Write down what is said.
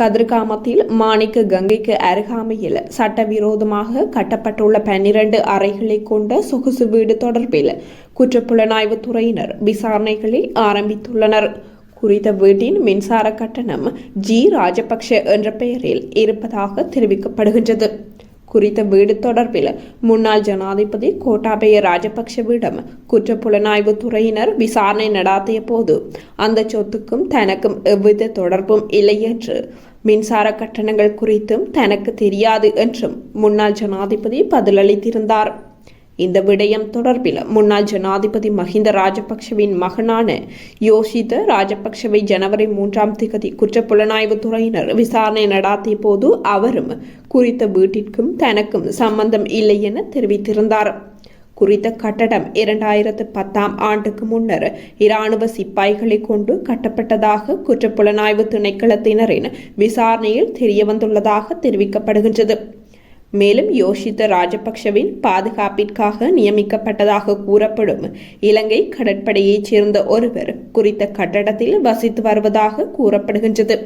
கதிர்காமத்தில் மாணிக்க கங்கைக்கு அருகாமையில் சட்டவிரோதமாக கட்டப்பட்டுள்ள பன்னிரண்டு அறைகளை கொண்ட சொகுசு வீடு தொடர்பில் குற்றப்புலனாய்வுத் துறையினர் விசாரணைகளை ஆரம்பித்துள்ளனர். குறித்த வீட்டின் மின்சார கட்டணம் ஜி ராஜபக்ஷ என்ற பெயரில் இருப்பதாக தெரிவிக்கப்படுகின்றது. குறித்த வீடு தொடர்பில் முன்னாள் ஜனாதிபதி கோட்டாபய ராஜபக்ஷவிடம் குற்றப்புலனாய்வு துறையினர் விசாரணை நடாத்திய போது அந்த சொத்துக்கும் தனக்கும் எவ்வித தொடர்பும் இல்லை என்று மின்சார கட்டணங்கள் குறித்தும் தனக்கு தெரியாது என்றும் முன்னாள் ஜனாதிபதி பதிலளித்திருந்தார். இந்த விடயம் தொடர்பில் முன்னாள் ஜனாதிபதி மஹிந்த ராஜபக்ஷவின் மகனான யோஷித ராஜபக்ஷவை ஜனவரி மூன்றாம் திகதி குற்றப்புலனாய்வு துறையினர் விசாரணை நடாத்திய போது அவரும் குறித்த வீட்டிற்கும் தனக்கும் சம்பந்தம் இல்லை என தெரிவித்திருந்தார். குறித்த கட்டடம் இரண்டாயிரத்து பத்தாம் ஆண்டுக்கு முன்னர் இராணுவ சிப்பாய்களை கொண்டு கட்டப்பட்டதாக குற்றப்புலனாய்வு திணைக்களத்தினரின் விசாரணையில் தெரியவந்துள்ளதாக தெரிவிக்கப்படுகின்றது. மேலும் யோஷித்த ராஜபக்ஷவின் பாதுகாப்பிற்காக நியமிக்கப்பட்டதாக கூறப்படும் இலங்கை கடற்படையைச் சேர்ந்த ஒருவர் குறித்த கட்டடத்தில் வசித்து வருவதாக கூறப்படுகின்றது.